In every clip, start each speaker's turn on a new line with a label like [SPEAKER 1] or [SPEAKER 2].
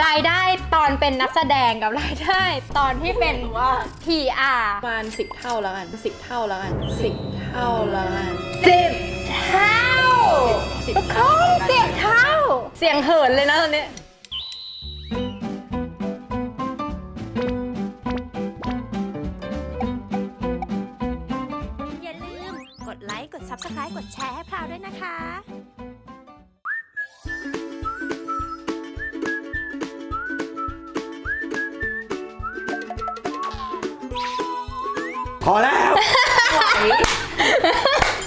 [SPEAKER 1] รายได้ตอนเป็นนักแสดงกับรายได้ ตอนที่เป็น
[SPEAKER 2] ว่า
[SPEAKER 1] PR
[SPEAKER 2] ประมาณสิบเท่าแล้วกันสิบเท่าแล้วกันสิบเท่าแล้วกัน
[SPEAKER 1] สิบเท่า
[SPEAKER 2] สิบ
[SPEAKER 1] ทุกคนเสียงเท่า เสียงเหินเลยนะตอนนี้
[SPEAKER 3] อย่าลืมกดไลค์ กด Subscribe กดแชร์ให้พราวด้วยนะคะ
[SPEAKER 4] พอแล้ว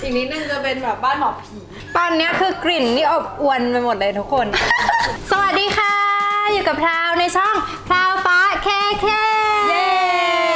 [SPEAKER 2] อีกนิดนึงจะเป็นแบบบ้านหมอผี
[SPEAKER 1] ตอนเนี้ยคือกลิ่นนี่อบอวนไปหมดเลยทุกคน สวัสดีค่ะ อยู่กับพราวในช่องพราวฟ้าแค่แค่
[SPEAKER 2] เย้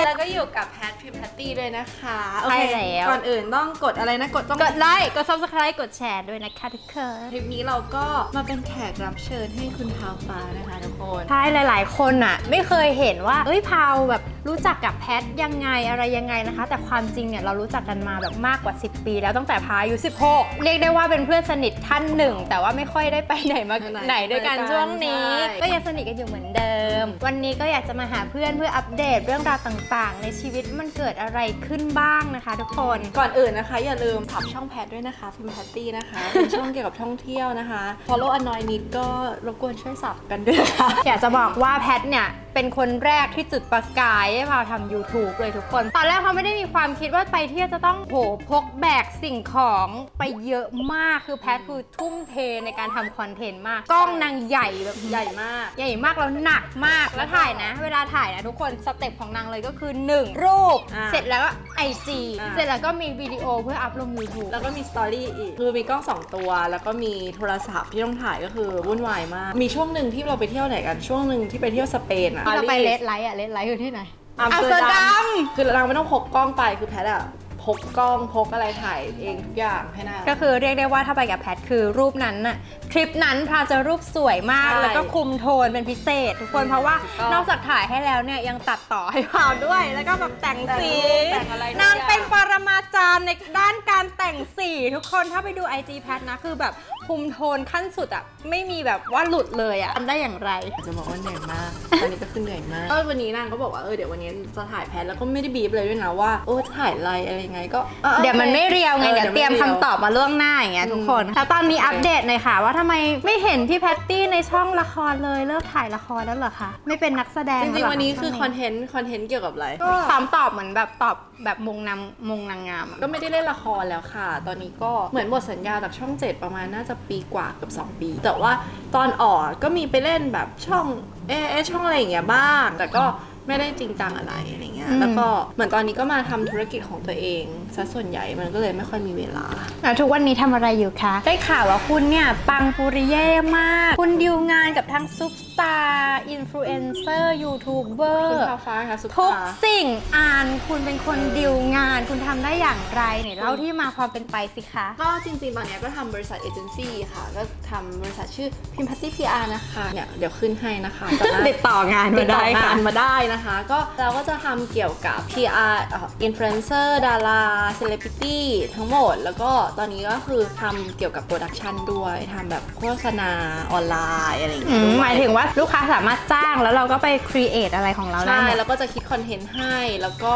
[SPEAKER 2] แล้วก็อยู่กับแพทพิมพัตตี้ด้วยนะคะโอเค
[SPEAKER 1] ใช่แล้ว
[SPEAKER 2] ก่อนอื่นต้องกดอะไรนะ กดต้อง
[SPEAKER 1] กดไลค์ กด subscribe กดแชร์ด้วยนะคะทุกคน
[SPEAKER 2] ทริปนี้เราก็มาเป็นแขกรับเชิญให้คุณทาวฟ้านะคะทุกคน
[SPEAKER 1] ใช่หลาย ๆ คนอะ ไม่เคยเห็นว่าเอ้ยพาวแบบรู้จักกับแพทยังไงอะไรยังไงนะคะ แต่ความจริงเนี่ยเรารู้จักกันมาแบบมากกว่า 10 ปี แล้วตั้งแต่พาอายุ16 เรียกได้ว่าเป็นเพื่อนสนิทท่านหนึ่ง แต่ว่าไม่ค่อยได้ไปไหนมา
[SPEAKER 2] ไหน
[SPEAKER 1] ไหนด้วยกัน
[SPEAKER 2] ด้วยกัน
[SPEAKER 1] ช่วงนี้
[SPEAKER 2] ใช่
[SPEAKER 1] ก็ยังสนิทกันอยู่เหมือนเดิม วันนี้ก็อยากจะมาหาเพื่อนเพื่ออัปเดตเรื่องราวต่างๆ ในชีวิตมันเกิดอะไรขึ้นบ้างนะคะ ทุกคน
[SPEAKER 2] ก่อนอื่นนะคะ อย่าลืมสับช่องแพทด้วยนะคะพิมพัตตี้นะคะเป็นช่องเกี่ยวกับท่องเที่ยวนะคะ follow annoy นิดก็รบกวนช่วยสับกันด้วยนะคะ
[SPEAKER 1] อยากจะบอกว่าแพทเนี่ยเป็นคนแรกที่จุดประกายให้พาวทำ YouTube เลยทุกคน ตอนแรกเขาไม่ได้มีความคิดว่าไปเที่ยวจะต้องโหพกแบกสิ่งของไปเยอะมากคือแพทคือทุ่มเทในการทำคอนเทนต์มาก กล้องนางใหญ่แบบ
[SPEAKER 2] ใหญ่มาก
[SPEAKER 1] ใหญ่มากแล้วหนักมากแล้วถ่ายนะ เวลาถ่ายนะทุกคนสเต็ปของนางเลยก็คือ 1 รูป
[SPEAKER 2] อ่า
[SPEAKER 1] เสร็จแล้วก็ไอจี
[SPEAKER 2] อ่า
[SPEAKER 1] เสร็จแล้วก็มีวิดีโอเพื่ออัพลง YouTube
[SPEAKER 2] แล้วก็มีสตอรี่อีก คือมีกล้องสองตัว แล้วก็มีโทรศัพท์ที่ต้องถ่ายก็คือวุ่นวายมาก มีช่วงหนึ่งที่เราไปเที่ยวไหนกัน ช่วงหนึ่งที่ไปเที่ยวสเปนอะ
[SPEAKER 1] ที่เราไปเลดไลท์อะเลดไลท์อยู่ที่ไหน
[SPEAKER 2] อัมสเตอร์ดัมคือเราไม่ต้องพกกล้องไปคือแพทอะ พกกล้องพกอะไรถ่ายเองทุกอย่างให้หน้า
[SPEAKER 1] ก็คือเรียกได้ว่าถ้าไปกับแพทคือรูปนั้นน่ะทริปนั้นพาจะรูปสวยมาก
[SPEAKER 2] ใช่
[SPEAKER 1] แล้วก็คุมโทนเป็นพิเศษ ทุกคนเพราะว่า
[SPEAKER 2] ถูกต้อง
[SPEAKER 1] นอกจากถ่ายให้แล้วเนี่ยยังตัดต่อให้พาวด้วย แล้วก็แบบแต่งสี
[SPEAKER 2] แต่งอะไรทุกอย่าง
[SPEAKER 1] นางเป็นปรมาจารย์ในด้านการแต่งสีทุกคนถ้าไปดู IG แพทนะคือแบบคุมโทนขั้นสุดอะไม่มีแบบว่าหลุดเลยอะทำได้อย่างไร
[SPEAKER 2] จะบอกว่าเหนื่อยมากตอนนี้ก็คือเหนื่อยมากก็วันนี้นางก็บอกว่าเออเดี๋ยววันนี้จะถ่ายแพทแล้วก็ไม่ได้บีบเลยด้วยนะว่าโอ้จะถ่ายอะไรอะไรยังไงก็ออ
[SPEAKER 1] เดี๋ยวมันไม่เรียวไง
[SPEAKER 2] ออ
[SPEAKER 1] เดี๋ยวเตรียม
[SPEAKER 2] ไคำ
[SPEAKER 1] ตอบมาล่วงหน้าอย่างเงี้ยทุกคน
[SPEAKER 2] อืม
[SPEAKER 1] แล้วตอนนี้
[SPEAKER 2] โอเค
[SPEAKER 1] อัปเดตหน่อยค่ะ ว่าทำไมไม่เห็นพี่แพตตี้ในช่องละครเลยเลิกถ่ายละครแล้วเหรอคะ ไม่เป็นนักแสดง
[SPEAKER 2] จริง
[SPEAKER 1] แล้
[SPEAKER 2] ๆ
[SPEAKER 1] เห
[SPEAKER 2] วันนี้คือ
[SPEAKER 1] ช่
[SPEAKER 2] คอนเทนต์คอนเทนต์เกี่ยวกับอะไร
[SPEAKER 1] ก็ถามตอบเหมือนแบบตอบแบบมงนำมงนางงามอะ
[SPEAKER 2] ก็ไม่ได้เล่นละครแล้วค่ะ ตอนนี้ก็เหมือนหมดสัญญาจากช่องเจ็ดประมาณน่าจะปีกว่าเกับ 2 ปี แต่ว่าตอนออกก็มีไปเล่นแบบช่องเอะเอะช่องอะไรอย่างเงี้ยบ้าง แต่ก็ ไม่ได้จริงจังอะไรอะไรเงี้ย แล้วก็เหมือนตอนนี้ก็มาทำธุรกิจของตัวเองซะส่วนใหญ่มันก็เลยไม่ค่อยมีเวลา
[SPEAKER 1] แล้วทุกวันนี้ทำอะไรอยู่คะ ได้ข่าวว่าคุณเนี่ยปังปุริเย่มาก คุณดิวงานกับทั้งซุปตาร์อินฟลูเอนเซอร์ยูทูบเบอ
[SPEAKER 2] คุณ
[SPEAKER 1] ร์
[SPEAKER 2] ฟ้าฟ้าค่ะสุภ
[SPEAKER 1] ทุกาสิ่งอ่านคุณเป็นคนดิวงาน คุณทำได้อย่างไรเนี่ยเล่าที่มาความเป็นไปสิคะ
[SPEAKER 2] ก็จริงๆตอนเนี้ยก็ทำบริษัทเอเจนซี่ค่ะ ก็ทำบริษัทชื่อพิมพัตตี้พีอาร์นะคะ เนี่ยเดี๋ยวขึ้นให้นะคะตอนนั้น
[SPEAKER 1] ติดต่องาน
[SPEAKER 2] ติ
[SPEAKER 1] มา
[SPEAKER 2] ดต่
[SPEAKER 1] ได้
[SPEAKER 2] องา
[SPEAKER 1] ค่ะ
[SPEAKER 2] นมาได้นะคะก็เราก็จะทำเกี่ยวกับ PR อินฟลูเอนเซอร์ดาราเซเลบริตี้ทั้งหมด แล้วก็ตอนนี้ก็คือทำเกี่ยวกับโปรดักชันด้วยทำแบบโฆษณาออนไลน์อะไรอย่าง
[SPEAKER 1] อื
[SPEAKER 2] เงี้ย
[SPEAKER 1] ม
[SPEAKER 2] ด้วย
[SPEAKER 1] หมายถึงว่าลูกค้าสามารถจ้างแล้วเราก็ไปครีเอทอะไรของเราได้
[SPEAKER 2] ใช่
[SPEAKER 1] หมด
[SPEAKER 2] แล้วก็จะคิดคอนเทนต์ให้ แล้วก็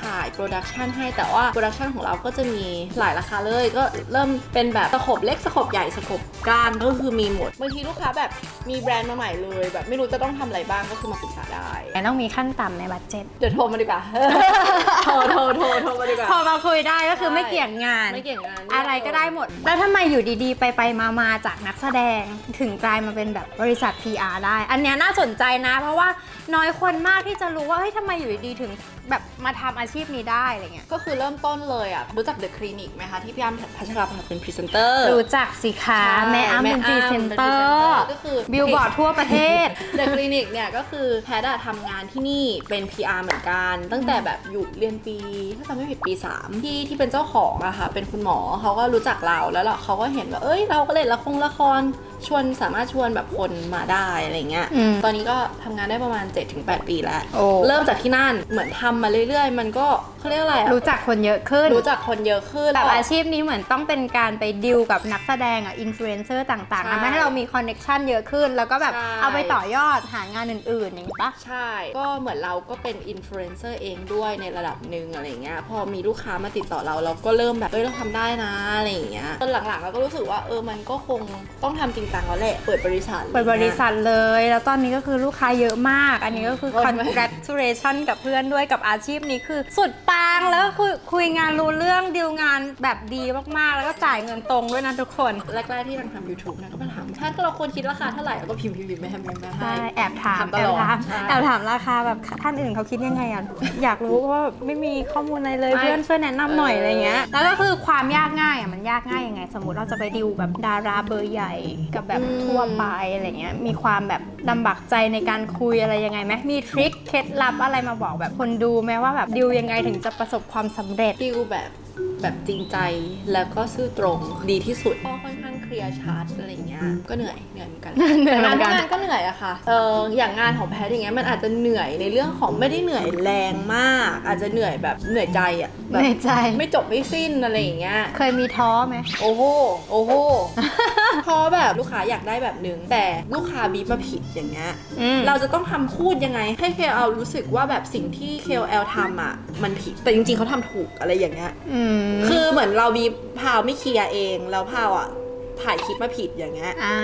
[SPEAKER 2] ถ่ายโปรดักชันให้แต่ว่าโปรดักชันของเราก็จะมีหลายราคาเลย ก็เริ่มเป็นแบบสโคปเล็กสโคปใหญ่สโคปกลางก็คือมีหมดบางทีลูกค้าแบบมีแบรนด์มาใหม่เลย แบบไม่รู้จะต้องทำอะไรบ้างก็คือมาปรึกษาได้
[SPEAKER 1] ต้องมีขั้นต่ำในบัตเจ็ต
[SPEAKER 2] เดี๋ยวโทรมาดีกว่า โทรโทรโทรโทรมาดีกว่า
[SPEAKER 1] พอมาคุยได้ก็คือ
[SPEAKER 2] ใช่
[SPEAKER 1] ไม่เกี่ยงงาน
[SPEAKER 2] ไม่เกี่ยงงาน
[SPEAKER 1] อะไรก็ได้หมด แล้วทำไมอยู่ดีๆ ไปไปมามาจากนักแสดงถึงกลายมาเป็นแบบบริษัท PR ได้ อันเนี้ยน่าสนใจนะ เพราะว่าน้อยคนมากที่จะรู้ว่าเฮ้ยทำไมอยู่ดีๆถึงแบบมาทำอาชีพนี้ได้อะไรเงี้ย
[SPEAKER 2] ก็คือเริ่มต้นเลยอะ รู้จักเดอะคลินิกไหมคะ ที่พี่อ้ำพัชราภาเป็นพรีเซนเตอร์
[SPEAKER 1] รู้จักสิคะแม่อ้ำเป็นพรีเซนเตอร์
[SPEAKER 2] ก็คือ
[SPEAKER 1] บิลบอร์ดทั่วประเทศ
[SPEAKER 2] เดอะคลินิกเนี่ยก็คือแพทย์อะทำงานที่นี่เป็น PR เหมือนกัน ตั้งแต่แบบอยู่เรียนปีถ้าจำไม่ผิดปี 3 ที่ที่เป็นเจ้าของอะค่ะเป็นคุณหมอเขาก็รู้จักเราแล้วเราเขาก็เห็นว่าเอ้ยเราก็เล่นละครละคร ชวนสามารถชวนแบบคนมาได้อะไรเงี้ย
[SPEAKER 1] อืม
[SPEAKER 2] ตอนนี้ก็ทำงานได้ประมาณ 7-8 ปีแล้ว
[SPEAKER 1] โอ้
[SPEAKER 2] เริ่มจากที่นั่นเหมือนทำมาเรื่อยๆ มันก็เขาเรียกอะไรอะ
[SPEAKER 1] รู้จักคนเยอะขึ้น
[SPEAKER 2] รู้จักคนเยอะขึ้น
[SPEAKER 1] แบบอาชีพนี้เหมือนต้องเป็นการไปดิวกับนักแสดงอะอินฟลูเอนเซอร์ต่าง
[SPEAKER 2] ใช่
[SPEAKER 1] ๆทำให้เรามีคอนเน็ชันเยอะขึ้น แล้วก็แบบ
[SPEAKER 2] ใช่
[SPEAKER 1] เอาไปต่อยอดหางานอื่นๆอย่างนี้ปะ
[SPEAKER 2] ใช่ ก็เหมือนเราก็เป็นอินฟลูเอนเซอร์เองด้วยในระดับหนึ่งอะไรเงี้ย พอมีลูกค้ามาติดต่อเราเราก็เริ่มแบบเอ้ย เราทำได้นะ อะไรอย่างเงี้ยจนหลังๆเราก็รู้สึกว่า เออ มันก็คงต้องทำจริงจังแล้วแหละ เปิดบริษัท
[SPEAKER 1] เปิดบริษัทเลย แล้วตอนนี้ก็คือลูกค้าเยอะมาก อันนี้ก็คือ
[SPEAKER 2] โอ้ย
[SPEAKER 1] congratulation กับเพื่อนด้วยกับอาชีพนี้คือ สุดปังแล้วคุยคุยงานรู้เรื่องดีลงานแบบดีมากๆ แล้วก็จ่ายเงินตรงด้วยนะทุกคน
[SPEAKER 2] แรกๆที่ทำทำยูทูบนะก็มาถามท่านเราควรคิดราคาเท่าไหร่แล้วก็พิมพ์พิมพ์พิมพ์ไม่ให้ไม่ให้
[SPEAKER 1] ใช่แอบถาม
[SPEAKER 2] ถามต
[SPEAKER 1] แอ
[SPEAKER 2] ล
[SPEAKER 1] บ
[SPEAKER 2] อด
[SPEAKER 1] ถาม
[SPEAKER 2] ใช่
[SPEAKER 1] แอบถามราคาแบบท่านอื่นเขาคิดยังไงอะ อยากรู้เพราะว่าไม่มีข้อมูลอะไรเลย
[SPEAKER 2] ไม่
[SPEAKER 1] เพื่อนช่วยแนะนำหน่อย
[SPEAKER 2] เอออ
[SPEAKER 1] อะไรเงี้ย แล้วก็คือความยากง่ายอะมันยากง่ายยังไง สมมติเราจะไปดิวแบบดาราเบอร์ใหญ่ กับแบบทั่วไปอะไรเงี้ยมีความแบบลำบากใจในการคุยอะไรยังไงไหมมีทริคเคล็ดลับอะไรมาบอกแบบคนดูไหมว่าแบบดิวยังไงถึงจะประสบความสำเร็จ
[SPEAKER 2] ดิวแบบแบบจริงใจแล้วก็ซื่อตรงดีที่สุดก็ค่อนข้างเค ลียร์ชัดอะไรเงี้ยก็เหนื่อยเหนื่อยเหมือนกัน
[SPEAKER 1] เหนื่อยเหมือนกัน
[SPEAKER 2] งานก็เหนื่อยอะค่ะเอออย่างงานของแพทย์อย่างเงี้ยมันอาจจะเหนื่อยในเรื่องของไม่ได้เหนื่อยแรงมาก อาจจะเหนื่อยแบบเหนื่อยใจอะแบบ
[SPEAKER 1] ในใจ
[SPEAKER 2] ไม่จบไม่สิ้นอะไรอย่างเงี้ย
[SPEAKER 1] เคยมีท้อไหม
[SPEAKER 2] โอ้โห โอ้โห เพราะแบบลูกค้าอยากได้แบบนึง แต่ลูกค้าบีบมาผิดอย่างเงี้ย
[SPEAKER 1] อืม
[SPEAKER 2] เราจะต้องทำพูดยังไง ให้ KL รู้สึกว่าแบบสิ่งที่ KL ทำอะ มันผิด แต่จริงๆเขาทำถูกอะไรอย่างเงี้ย
[SPEAKER 1] อืม
[SPEAKER 2] คือเหมือนเราบีบพาวไม่เคลียร์เอง แล้วพาวอะ ถ่ายคลิปมาผิดอย่างเงี้ย
[SPEAKER 1] อ่า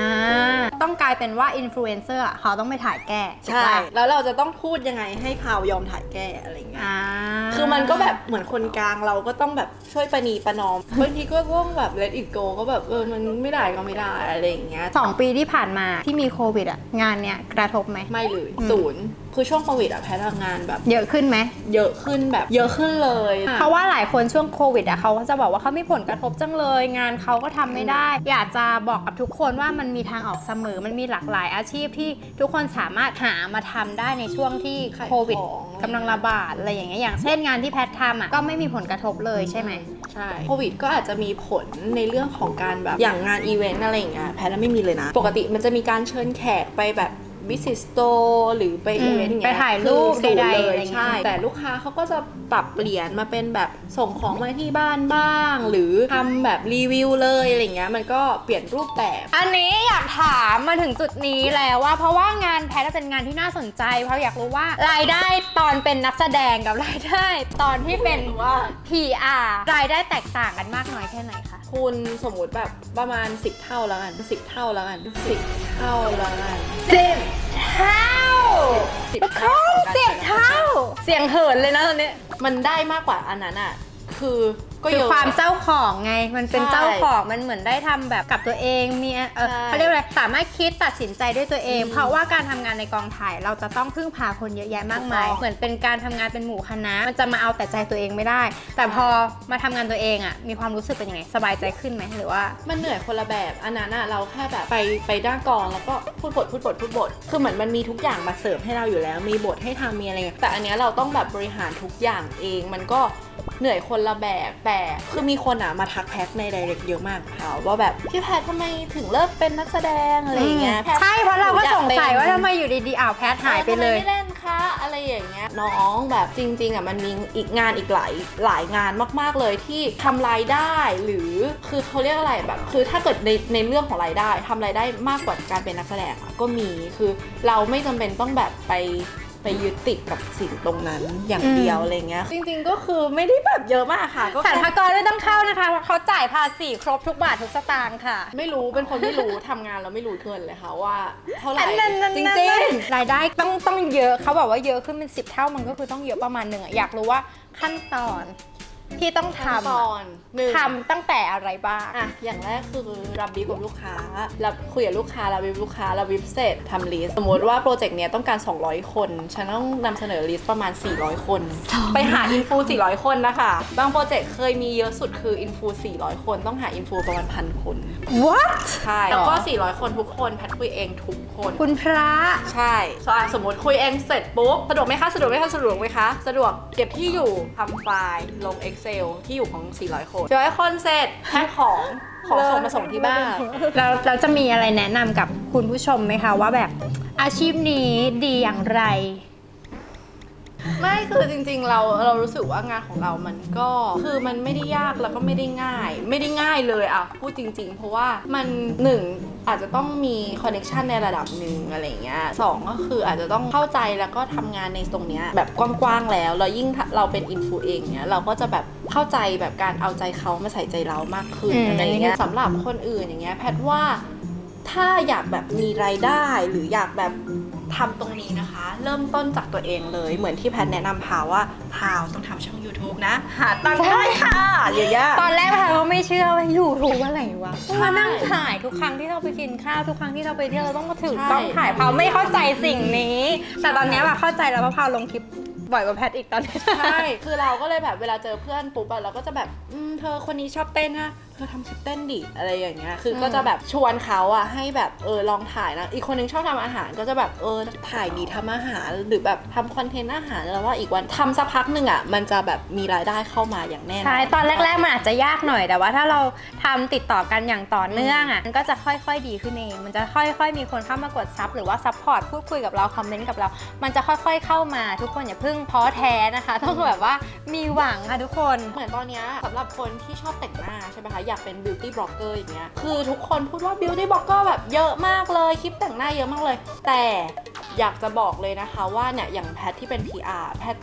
[SPEAKER 1] ต้องกลายเป็นว่าอินฟลูเอนเซอร์เขาต้องไปถ่ายแก้ถูก
[SPEAKER 2] ใช่
[SPEAKER 1] ปะ
[SPEAKER 2] แล้วเราจะต้องพูดยังไงให้พาวยอมถ่ายแก้อะไรเงี้ย
[SPEAKER 1] อ่า
[SPEAKER 2] คือมันก็แบบเหมือนคนกลางเราก็ต้องแบบช่วยประนีประนอม บางทีก็ต้องแบบ let it go ก็แบบเออมันไม่ได้ก็ไม่ได้อะไรอย่างเงี้ย
[SPEAKER 1] สองปีที่ผ่านมาที่มีโควิดอะงานเนี้ยกระทบไหม
[SPEAKER 2] ไม่เลย
[SPEAKER 1] อืม
[SPEAKER 2] ศูนย์ คือช่วงโควิดอะแพทย์ทำงานแบบ
[SPEAKER 1] เยอะขึ้นไหม
[SPEAKER 2] เยอะขึ้นแบบ เยอะขึ้นเลย
[SPEAKER 1] เพราะว่าหลายคนช่วงโควิดอะเขาก็จะบอกว่าเขามีผลกระทบจังเลย งานเขาก็ทำไม่ได้ อยากจะบอกกับทุกคนว่ามันมีทางออกเสมอ มันมีหลากหลายอาชีพที่ทุกคนสามารถหามาทำได้ในช่วงที่
[SPEAKER 2] ขาย
[SPEAKER 1] โควิด
[SPEAKER 2] ของ
[SPEAKER 1] กำลังระบาดอะไรอย่างเงี้ยอย่างเช่นงานที่แพทย์ทำอะก็ไม่มีผลกระทบเลยใช่ไหม
[SPEAKER 2] ใช่โควิดก็อาจจะมีผลในเรื่องของการแบบอย่างงานอีเวนต์อะไรอย่างเงี้ยแพทย์ไม่มีเลยนะ ปกติมันจะมีการเชิญแขกไปแบบ วิสิตสโตร์หรือไป
[SPEAKER 1] อืม
[SPEAKER 2] อีเวนต์อย่างเงี้ย
[SPEAKER 1] ไปถ่ายรูป
[SPEAKER 2] คือศูนย์
[SPEAKER 1] ใดๆ
[SPEAKER 2] เล
[SPEAKER 1] อะไร
[SPEAKER 2] ย
[SPEAKER 1] อย่างเงี้ย
[SPEAKER 2] ใช่ แต่ลูกค้าเขาก็จะปรับเปลี่ยนมาเป็นแบบส่งของมาที่บ้านบ้าง หรือทำแบบรีวิวเลยอะไรเงี้ยมันก็เปลี่ยนรูปแบบ
[SPEAKER 1] อันนี้อยากถามมาถึงจุดนี้แล้วว่า เพราะว่างานแพทย์เป็นงานที่น่าสนใจ เพราะอยากรู้ว่ารายได้ตอนเป็นนักแสดงกับรายได้ ตอนที่เป็น
[SPEAKER 2] ว่า
[SPEAKER 1] PR รายได้แตกต่างกันมากน้อยแค่ไหนคะ
[SPEAKER 2] คุณสมมุติแบบประมาณ 10 เท่าแล้วกัน10 เท่าแล้วกัน10 เท่าแล้วกัน
[SPEAKER 1] สิบเท่า
[SPEAKER 2] สิบ
[SPEAKER 1] เขา
[SPEAKER 2] เท่าของการ
[SPEAKER 1] เสียงเท่า เสียงเหินเลยนะตอนนี้
[SPEAKER 2] มันได้มากกว่าอันนั้นอะ คือ ก็
[SPEAKER 1] คือ
[SPEAKER 2] เยอะ
[SPEAKER 1] ความเจ้าของไงมันเป็น
[SPEAKER 2] ใช่
[SPEAKER 1] เจ้าของมันเหมือนได้ทำแบบกับตัวเองมีเออ
[SPEAKER 2] ใช่
[SPEAKER 1] เขาเรียกว่าอะไรสามารถคิดตัดสินใจด้วยตัวเอง เพราะว่าการทำงานในกองถ่ายเราจะต้องพึ่งพาคนเยอะแยะมากมาย
[SPEAKER 2] ถูกต้อง
[SPEAKER 1] เหมือนเป็นการทำงานเป็นหมู่คณะมันจะมาเอาแต่ใจตัวเองไม่ได้ แต่พอมาทำงานตัวเองอะมีความรู้สึกเป็นยังไงสบายใจขึ้นไหมหรือว่า
[SPEAKER 2] มันเหนื่อยคนละแบบอันนั้นอะเราแค่แบบไปไปด้านกองแล้วก็พูดบทพูดบทพูดบท คือเหมือนมันมีทุกอย่างมาเสิร์ฟให้เราอยู่แล้ว มีบทให้ทำมีอะไรเงี้ยแต่อันเนี้ยเราต้องแบบบริหารทุกอย่างเอง มันก็เหนื่อยคนละแบบ แต่คือมีคนอะมาทักแพทในไดเรกเยอะมากค่ะว่าแบบพี่แพททำไมถึงเลิกเป็นนักแสดงอะไรอย่างเงี้ยแพท
[SPEAKER 1] ใช่เพราะเราก็สงสัยว่า
[SPEAKER 2] หนูอยากเป็น
[SPEAKER 1] ทำไมอยู่ดีๆอ้าวแพทหายไปเลย
[SPEAKER 2] ออทำมไม่เล่นคะอะไรอย่างเงี้ยน้องแบบจริง ๆอะมันมีอีกงานอีกหลายหลายงานมาก ๆเลยที่ทำรายได้หรือคือเขาเรียกอะไรแบบ คือถ้าเกิดในในเรื่องของรายได้ทำรายได้มากกว่าการเป็นนักแสดงอะก็มีคือเราไม่จำเป็นต้องแบบไปไป ยึดติดกับสิ่งตรงนั้นอย่างเดียว
[SPEAKER 1] อืม
[SPEAKER 2] อะไรเงี้ย จริงๆก็คือไม่ได้แบบเยอะมากค่ะ ก็
[SPEAKER 1] สรร
[SPEAKER 2] แค่
[SPEAKER 1] พากรไม่ต้องเข้านะคะเพราะเขาจ่ายภาษีครบทุกบาททุกสตางค์ค่ะ
[SPEAKER 2] ไม่รู้เป็นคนไม่รู้ทำงานแล้วไม่รู้เงินเลยค่ะว่าเท่าไหร่
[SPEAKER 1] อันนั้นนั่น
[SPEAKER 2] จ
[SPEAKER 1] นั่น
[SPEAKER 2] ริง
[SPEAKER 1] นั่น
[SPEAKER 2] ๆ
[SPEAKER 1] รายได้ต้องต้องเยอะเขาบอกว่าเยอะขึ้นเป็นสิบเท่ามันก็คือต้องเยอะประมาณหนึ่งอะอยากรู้ว่าขั้นตอนที่ต้อง
[SPEAKER 2] ขั้น
[SPEAKER 1] ทำ
[SPEAKER 2] ต
[SPEAKER 1] อะ
[SPEAKER 2] อน หนึ่ง
[SPEAKER 1] ทำตั้งแต่อะไรบ้าง
[SPEAKER 2] อะ อย่างแรกคือรับบีฟกับลูกค้า รับคุยกับลูกค้า รับบีฟลูกค้า รับบีฟเสร็จทำลิสต์สมมติว่าโปรเจกต์เนี้ยต้องการ 200 คน ฉันต้องนำเสนอลิสต์ประมาณ 400 คน ไปหาอินฟู400 คนนะคะ บางโปรเจกต์เคยมีเยอะสุดคืออินฟู400 คน ต้องหาอินฟูประมาณพันคน
[SPEAKER 1] what
[SPEAKER 2] ใช่ แล้วก็ 400 คนทุกคนแพทคุยเองทุกคน
[SPEAKER 1] คุณพระ
[SPEAKER 2] ใช่ใช่สมมติคุยเองเสร็จปุ๊บ สะดวกไหมคะ สะดวกไหมคะ สะดวกไหมคะ สะดวก เก็บที่อยู่ทำไฟล์ ลง Excel ที่อยู่ของ 400 คน400คนเสร็จแพ็คของของส่งมาส่งที่บ้าน
[SPEAKER 1] เราเราจะมีอะไรแนะนำกับคุณผู้ชมไหมคะว่าแบบอาชีพนี้ดีอย่างไร
[SPEAKER 2] ไม่คือจริงๆเราเรารู้สึกว่างานของเรามันก็คือมันไม่ได้ยากแล้วก็ไม่ได้ง่าย ไม่ได้ง่ายเลยอะพูดจริง ๆ เพราะว่ามันหนึ่ง อาจจะต้องมีคอนเน t ชันในระดับหนึ่งอะไรเงี้ยสองก็คืออาจจะต้องเข้าใจแล้วก็ทำงานในตรงเนี้ยแบบกว้างๆแล้วแล้วยิ่งถ้าเราเป็นอินฟูเองเนี้ยเราก็จะแบบเข้าใจแบบการเอาใจเขามาใส่ใจเรามากขึ้น
[SPEAKER 1] อืม
[SPEAKER 2] อะไรเงี้ยสำหรับคนอื่นอย่างเงี้ยแพทย์ว่าถ้าอยากแบบมีรายได้หรืออยากแบบ ทำตรงนี้นะคะ เริ่มต้นจากตัวเองเลย เหมือนที่แพทย์แนะนำพาวว่าพาวต้องทำช่อง YouTube นะ หาตังค์ได้ค่ะอย่างเงี้ย
[SPEAKER 1] ตอนแรกพาก็ไม่เชื่อว่ายูทูบอะไรวะ
[SPEAKER 2] ใช่
[SPEAKER 1] มานั่งถ่ายทุกครั้งที่เราไปกินข้าวทุกครั้งที่เราไปเที่ยวเราต้องมาถือ
[SPEAKER 2] ใช่
[SPEAKER 1] กล้องถ่ายพาไม่เข้าใจสิ่งนี้ แต่ตอนเนี้ยแบบเข้าใจแล้วว่าพาลงคลิปบ่อยกว่าแพทอีกตอนนี้
[SPEAKER 2] ใช่ คือเราก็เลยแบบเวลาเจอเพื่อนปุ๊บอะเราก็จะแบบอืมเธอคนนี้ชอบเต้นนะ เธอทำคลิปเต้นดิอะไรอย่างเงี้ยคืออ
[SPEAKER 1] ม
[SPEAKER 2] ก็จะแบบชวนเขาอะให้แบบเออลองถ่ายนะอีกคนนึงชอบทำอาหารก็จะแบบเออถ่ายดีทำอาหารหรือแบบทำคอนเทนต์อาหารแล้วว่าอีกวันทำสักพักหนึ่งอะมันจะแบบมีรายได้เข้ามาอย่างแน่นอน
[SPEAKER 1] ใช่ ตอนแรกๆมันอาจจะยากหน่อยแต่ว่าถ้าเราทำติดต่อกันอย่างต่อเนื่องอะมันก็จะค่อยๆดีขึ้นเอง มันจะค่อยๆมีคนเข้ามากดซับหรือว่าซัพพอร์ตพูดคุยกับเราคอมเมนต์กับเรา มันจะค่อยๆเข้ามาทุกคนอย่าเพิ่งท้อแท้นะคะ ต้องแบบว่ามีหวังค่ะทุกคน
[SPEAKER 2] เหมือนตอนเนี้ยสำหรับคนที่ชอบแต่งหน้าใช่ไหมคะอยากเป็นบิวตี้บล็อกเกอร์อย่างเงี้ยคือทุกคนพูดว่าบิวตี้บล็อกเกอร์แบบเยอะมากเลยคลิปแต่งหน้าเยอะมากเลย แต่อยากจะบอกเลยนะคะว่าเนี่ยอย่างแพทที่เป็น PR แพท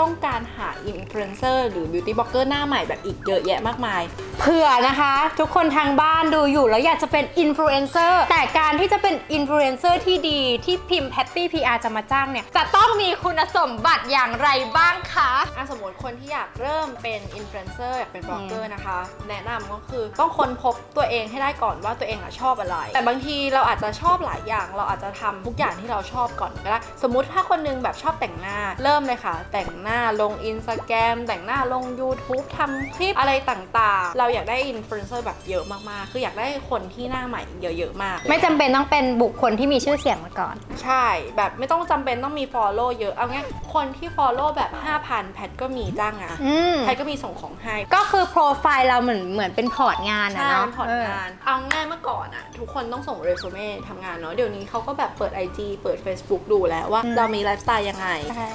[SPEAKER 2] ต้องการหาอินฟลูเอนเซอร์หรือบิวตี้บล็อกเกอร์หน้าใหม่แบบอีกเยอะแยะมากมาย
[SPEAKER 1] เผื่อนะคะ ทุกคนทางบ้านดูอยู่แล้วอยากจะเป็นอินฟลูเอนเซอร์แต่การที่จะเป็นอินฟลูเอนเซอร์ที่ดีที่พิมพ์แพตตี้พีอาร์จะมาจ้างเนี่ย จะต้องมีคุณสมบัติอย่างไรบ้างคะ
[SPEAKER 2] อะสมมติคนที่อยากเริ่มเป็นอินฟลูเอนเซอร์อยากเป็นบล็อกเกอร์นะคะ แนะนำก็คือต้องค้นพบตัวเองให้ได้ก่อนว่าตัวเองอะชอบอะไร แต่บางทีเราอาจจะชอบหลายอย่าง เราอาจจะทำทุกอย่างที่เราชอบก่อนก็ได้สมมุติถ้าคนนึงแบบชอบแต่งหน้าเริ่มเลยค่ะ แต่งหน้าลงอินสตาแกรมแต่งหน้าลง YouTube ทำคลิปอะไรต่างๆ เราอยากได้อินฟลูเอนเซอร์แบบเยอะมากๆ คืออยากได้คนที่หน้าใหม่เยอะๆมาก
[SPEAKER 1] ไม่จำเป็นต้องเป็นบุคคลที่มีชื่อเสียงมาก่อน
[SPEAKER 2] ใช่ แบบไม่ต้องจำเป็นต้องมี follow เยอะเอางี้คนที่ follow แบบ 5,000 แพทก็มีจ้างงาน
[SPEAKER 1] อืม
[SPEAKER 2] แพทก็มีส่งของให้
[SPEAKER 1] ก็คือโปรไฟล์เราเหมือนเหมือนเป็นพอร์ตงานอะ
[SPEAKER 2] ใช่
[SPEAKER 1] เนาะ
[SPEAKER 2] ผ่อนงาน เอาง่ายเมื่อก่อนอะทุกคนต้องส่งเรซูเม่ทำงานเนาะ เดี๋ยวนี้เขาก็แบบเปิด IG เปิด Facebook ดูแล้วว่า เรามีไลฟ์สไตล์ยังไง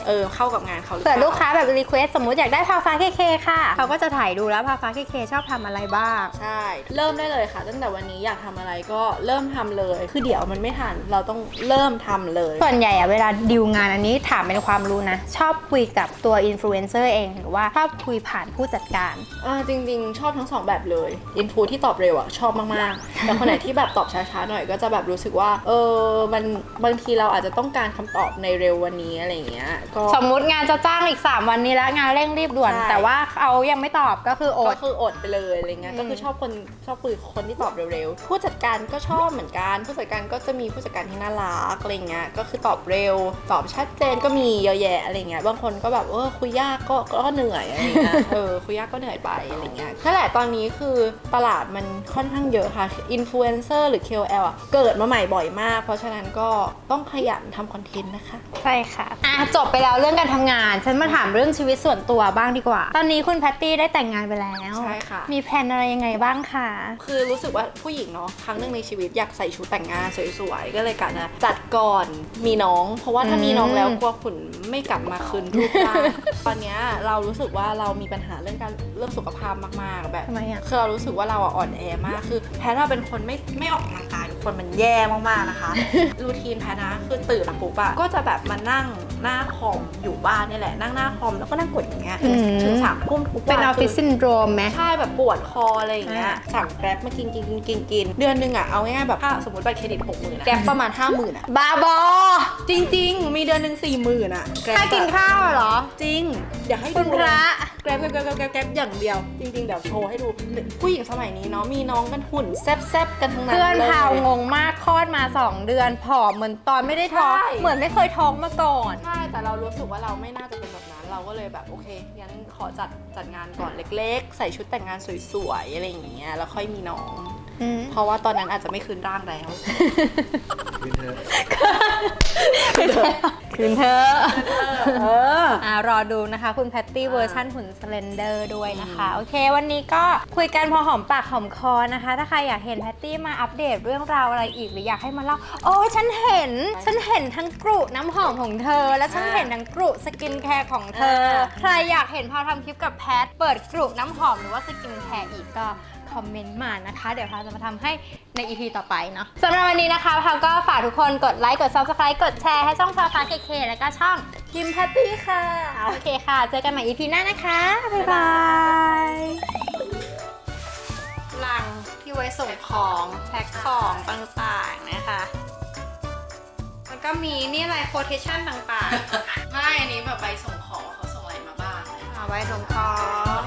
[SPEAKER 2] เออ เข้ากับงานเขาหรือ
[SPEAKER 1] เผื่อ
[SPEAKER 2] ป
[SPEAKER 1] ลูกค้าแบบรีเควสสมมติอยากได้พาฟ้าเคเคค่ะ เขาก็จะถ่ายดูแล้วพาฟ้าเคเคชอบทำอะไรบ้าง
[SPEAKER 2] ใช่ เริ่มได้เลยค่ะ ตั้งแต่วันนี้อยากทำอะไรก็เริ่มทำเลย คือเดี๋ยวมันไม่ทัน เราต้องเริ่มทำเลย
[SPEAKER 1] ส่วนใหญ่อะเวลาดิวงานอันนี้ถามเป็นความรู้นะ ชอบคุยกับตัวอินฟลูเอนเซอร์เอง หรือว่าชอบคุยผ่านผู้จัดการ
[SPEAKER 2] อ่าจริง ๆ ชอบทั้งสองแบบเลยอินฟูที่ตอบเร็วอะชอบมากๆ แต่คนไหนที่แบบตอบช้าๆหน่อยก็จะแบบรู้สึกว่า เออมันบางทีเราอาจจะต้องการคำตอบในเร็ววันนี้อะไรอย่างเงี้ยก็
[SPEAKER 1] สมมุติงานจะจ้างอีก 3 วันนี้แล้วงานเร่งรีบด่วน
[SPEAKER 2] ใช่
[SPEAKER 1] แต่ว่าเขายังไม่ตอบก็คืออ
[SPEAKER 2] ก็
[SPEAKER 1] ด
[SPEAKER 2] คืออดไปเลยอะไรเงี้ย
[SPEAKER 1] อืม
[SPEAKER 2] ก็คือชอบคนชอบคุยกับคนที่ตอบเร็วๆ ผู้จัดการก็ชอบเหมือนกัน ผู้จัดการก็จะมีผู้จัดการที่น่ารักอะไรเงี้ย ก็คือตอบเร็ว ตอบชัดเจนก็มีเยอะแยะอะไรเงี้ย บางคนก็แบบเออคุยยากก็ก็เหนื่อยอะไรเงี้ย เออคุยยากก็เหนื่อยไปอะไรเงี้ย นั่นแหละตอนนี้คือตลาดมันค่อนข้างเยอะค่ะ อินฟลูเอนเซอร์หรือ KOL อะเกิดมาใหม่บ่อยมาก เพราะฉะนั้นก็ต้องขยันทำคอนเทนต์นะคะ
[SPEAKER 1] ใช่ค่ะอะจบไปแล้วเรื่องการทำงาน ฉันมาถามเรื่องชีวิตส่วนตัวบ้างดีกว่า ตอนนี้คุณแพตตี้ได้แต่งงานไปแล้ว
[SPEAKER 2] ใช่ค่ะ
[SPEAKER 1] มีแพลนอะไรยังไงบ้างคะ
[SPEAKER 2] คือรู้สึกว่าผู้หญิงเนาะครั้งหนึ่งในชีวิตอยากใส่ชุดแต่งงานสวยๆ ก็เลยกะนะจัดก่อนมีน้อง เพราะว่าถ้ามีน้องแล้วกลัวขุนไม่กลับมาคืนรูปร่างตอนเนี้ยเรารู้สึกว่าเรามีปัญหาเรื่องการเรื่องสุขภาพมากๆแบบ
[SPEAKER 1] ทำไมอะ
[SPEAKER 2] คือเรารู้สึกว่าเราอะอ่อนแอมากคือแพทย์ว่าเป็นคนไม่ไม่ออกกำลังกายทุกคนมันแย่มากๆนะคะ รูทีนแพทย์นะคือตื่นมาปุ๊บอะก็จะแบบมานั่งหน้าคอมอยู่บ้านนี่แหละนั่งหน้าคอมแล้วก็นั่งกดอย่างเงี้ยถึง
[SPEAKER 1] อืม
[SPEAKER 2] ถึงสามทุ่มทุกวัน
[SPEAKER 1] เป็นออฟฟิศ
[SPEAKER 2] คือ
[SPEAKER 1] ซินโดรมไหม
[SPEAKER 2] ใช่แบบปวดคออะไรอย่างเงี้ย
[SPEAKER 1] อ่า
[SPEAKER 2] สั่งแกร็บมากินกินกินกินกินเดือนหนึงอะเอาง่ายๆแบบถ้าสมมติบัตรเครดิตหกหมื่นแกร็บประมาณห้าหมื่นอะ
[SPEAKER 1] บาบอ
[SPEAKER 2] จริง ๆ มีเดือนหนึ่งสี่หมื่นอะ Grab
[SPEAKER 1] ค่ากินข้าวเหรอ
[SPEAKER 2] จริง เดี๋ยวให้
[SPEAKER 1] คุ
[SPEAKER 2] ดู
[SPEAKER 1] ณพระ
[SPEAKER 2] แกร็บแกร็บแกร็บแกร็บแกร็บอย่างเดียว จริง ๆ เดี๋ยวโชว์ให้ดู ผู้หญิงสมัยนี้เนาะมีน้องกันหุ่นแซ่บๆกันทั้งนั้น
[SPEAKER 1] เพื่อน
[SPEAKER 2] เลย
[SPEAKER 1] พาวงงมากคลอดมา 2 เดือนผอมเหมือนตอนไม่ได้ท้อง
[SPEAKER 2] ใช่
[SPEAKER 1] เหมือนไม่เคยท้องมาก่อน
[SPEAKER 2] ใช่แต่เรารู้สึกว่าเราไม่น่าจะเป็นแบบนั้น เราก็เลยแบบโอเคงั้นขอจัดจัดงานก่อนเล็ก ๆ ใส่ชุดแต่งงานสวยๆอะไรอย่างเงี้ยแล้วค่อยมีน้อง เพราะว่าตอนนั้นอาจจะไม่คืนร่างแล้ว
[SPEAKER 4] คืนเถอะ
[SPEAKER 1] คืนเธอเอออ่ารอดูนะคะ คุณแพตตี้เวอร์ชันหุ่นสเลนเดอร์ด้วยนะคะ โอเค วันนี้ก็คุยกันพอหอมปากหอมคอนะคะ ถ้าใครอยากเห็นแพตตี้มาอัปเดตเรื่องราวอะไรอีกหรืออยากให้มาเล่าโอ้ยฉันเห็น ฉันเห็นนทั้งกรุน้ำหอมของเธอ และฉันเห็นทั้งกรุสกินแคร์ของเธอ ใครอยากเห็นพาวทำคลิปกับแพทเปิดกรุน้ำหอมหรือว่าสกินแคร์อีกก็ คอมเมนต์มานะคะ เดี๋ยวพาวจะมาทำให้ใน EP ต่อไปเนาะสำหรับวันนี้นะคะพาวก็ฝากทุกคนกดไลค์กด subscribe กดแชร์ให้ช่องพาวฟ้าเคเคแล้วก็ช่อง
[SPEAKER 2] คิมแพตตี้ค่ะ
[SPEAKER 1] โอเคค่ะ เจอกันใหม่ EP หน้านะคะ บ๊ายบายลังที่ไว้ส่งของแพ็คของต่างๆนะคะแล้วก็มีนี่อะไร quotation ต่าง
[SPEAKER 2] ไม่ อันนี้แบบใบส่งของเขาส่งอะไรมาบ้าง
[SPEAKER 1] ๆเอาไว้ส่งของ